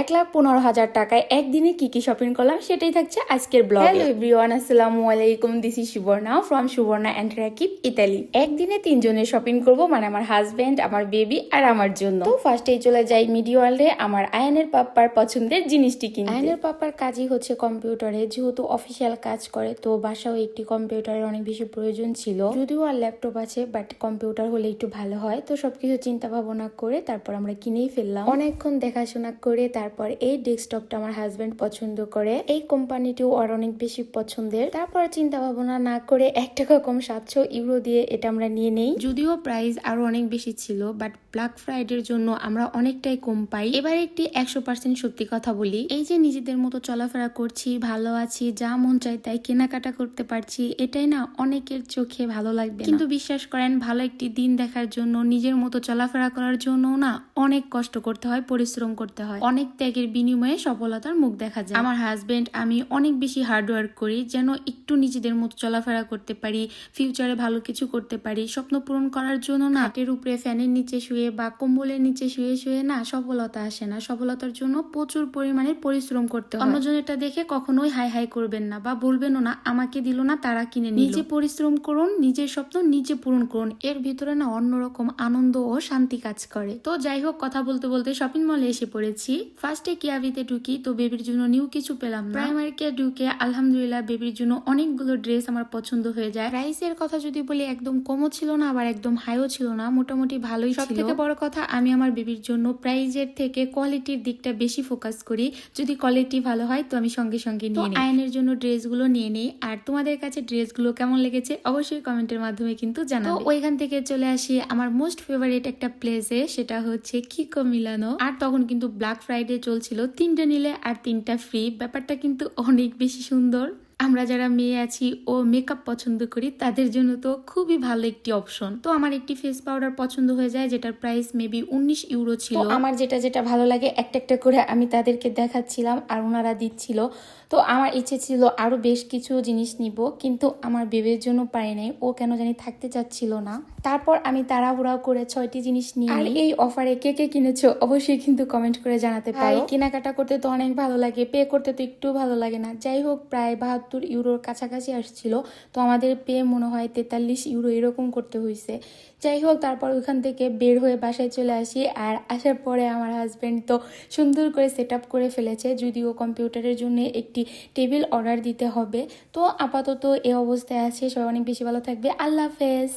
এক লাখ পনেরো হাজার টাকায় একদিনে কি কি শপিং করলাম সেটাই থাকছে আজকের ব্লগ হ্যালো এভরিওয়ান আসসালামু আলাইকুম this is Subarna from Subarna and Rakib Italy একদিনে তিনজনের শপিং করব মানে আমার হাজব্যান্ড আমার বেবি আর আমার জন্য। তো ফার্স্টেই চলে যাই মিডি ওয়ার্ল্ডে আমার আয়নের পাপ্পার পছন্দের জিনিসটি কিনতে। আয়নের পাপ্পার কাজই হচ্ছে কম্পিউটারে যেহেতু অফিসিয়াল কাজ করে তো বাসাও একটি কম্পিউটারের অনেক বেশি প্রয়োজন ছিল। যদিও আর ল্যাপটপ আছে বাট কম্পিউটার হলে একটু ভালো হয়। তো সবকিছু চিন্তা ভাবনা করে তারপর আমরা কিনেই ফেললাম। অনেকক্ষণ দেখাশোনা করে তারপর এই ডেস্কটপটা আমার হাজব্যান্ড পছন্দ করে। এই কোম্পানিটিও আর অনেক বেশি পছন্দের। তারপর চিন্তা ভাবনা না করে এক টাকা কম সাতশো ইউরো দিয়ে এটা আমরা নিয়ে নেই। যদিও প্রাইস আরও অনেক বেশি ছিল বাট ব্ল্যাক ফ্রাইডের জন্য আমরা অনেকটাই কম পাই। এবার একটি একশো পার্সেন্ট সত্যি কথা বলি। এই যে নিজেদের মতো চলাফেরা করছি, ভালো আছি, যা মন চাই তাই কেনাকাটা করতে পারছি, এটাই না অনেকের চোখে ভালো লাগবে কিন্তু বিশ্বাস করেন, ভালো একটি দিন দেখার জন্য, নিজের মতো চলাফেরা করার জন্য না অনেক কষ্ট করতে হয়, পরিশ্রম করতে হয়। অনেক ত্যাগের বিনিময়ে সফলতার মুখ দেখা যায়। আমার হাজবেন্ড আমি অনেক বেশি হার্ড ওয়ার্ক করি, যেন একটু নিজেদের মতো চলাফেরা করতে পারি ফিউচারে ভালো কিছু করতে পারি। স্বপ্ন পূরণ করার জন্য না হাটের উপরে ফ্যানের নিচে শুয়ে বা কম্বলের নিচে শুয়ে শুয়ে না, সফলতা আসে না। সফলতার জন্য প্রচুর পরিমাণে পরিশ্রম করতে হয়। অন্যজন এটা দেখে কখনোই হাই হাই করবেন না বা বলবেনও না, আমাকে দিল না, তারা কিনে নিজে পরিশ্রম করুন, নিজের স্বপ্ন নিজে পূরণ করুন। এর ভিতরে না অন্যরকম আনন্দ ও শান্তি কাজ করে। তো যাই হোক, কথা বলতে বলতে শপিং মলে এসে পড়েছি। ফার্স্টে কিয়াবিতে ঢুকি তো বেবির জন্য নিউ কিছু পেলাম না। প্রাইমারিকে ঢুকে আলহামদুলিল্লাহ বেবির জন্য অনেকগুলো ড্রেস আমার পছন্দ হয়ে যায়। প্রাইসের কথা যদি বলি একদম কমও ছিল না আবার একদম হাইও ছিল না মোটামুটি ভালোই সব থেকে বড় কথা আমি আমার বেবির জন্য প্রাইজের থেকে কোয়ালিটির দিকটা বেশি ফোকাস করি। যদি কোয়ালিটি ভালো হয় তো আমি সঙ্গে সঙ্গে নিয়ে নিই। আয়নের জন্য ড্রেসগুলো নিয়ে নিই। আর তোমাদের কাছে ড্রেসগুলো কেমন লেগেছে অবশ্যই কমেন্টের মাধ্যমে কিন্তু জানাবে। তো ওইখান থেকে চলে আসি আমার মোস্ট ফেভারিট একটা প্লেসে সেটা হচ্ছে কিকো মিলানো আর তখন কিন্তু ব্ল্যাক ফ্রাইডে চলছিল। তিনটা নিলে আর তিনটা ফ্রি ব্যাপারটা কিন্তু অনেক বেশি সুন্দর। আমরা যারা মেয়ে আছি ও মেকআপ পছন্দ করি তাদের জন্য তো খুবই ভালো একটি অপশন তো আমার একটি ফেস পাউডার পছন্দ হয়ে যায় যেটার প্রাইস মেবি উনিশ ইউরো ছিল। আমার যেটা যেটা ভালো লাগে একটা একটা করে আমি তাদেরকে দেখাচ্ছিলাম আর ওনারা দিচ্ছিল। তো আমার ইচ্ছে ছিল আরও বেশ কিছু জিনিস নিব কিন্তু আমার বেবের জন্য পারি নাই ও কেন জানি থাকতে চাচ্ছিল না। তারপর আমি তাড়াহুড়াও করে ছয়টি জিনিস নিয়ে আর এই অফারে কে কে কিনেছো অবশ্যই কিন্তু কমেন্ট করে জানাতে পারি। কেনাকাটা করতে তো অনেক ভালো লাগে পে করতে তো একটু ভালো লাগে না। যাই হোক প্রায় বাহাত্তর ইউরোর কাছাকাছি আসছিল। তো আমাদের পে মনে হয় তেতাল্লিশ ইউরো এরকম করতে হয়েছে যাই হোক, তারপর ওইখান থেকে বের হয়ে বাসায় চলে আসি। আর আসার পরে আমার হাজব্যান্ড তো সুন্দর করে সেট করে ফেলেছে, যদিও কম্পিউটারের জন্য একটি টেবিল অর্ডার দিতে হবে। তো আপাতত এ অবস্থায় আছে। সবাই অনেক বেশি ভালো থাকবে। আল্লাহ হাফেজ।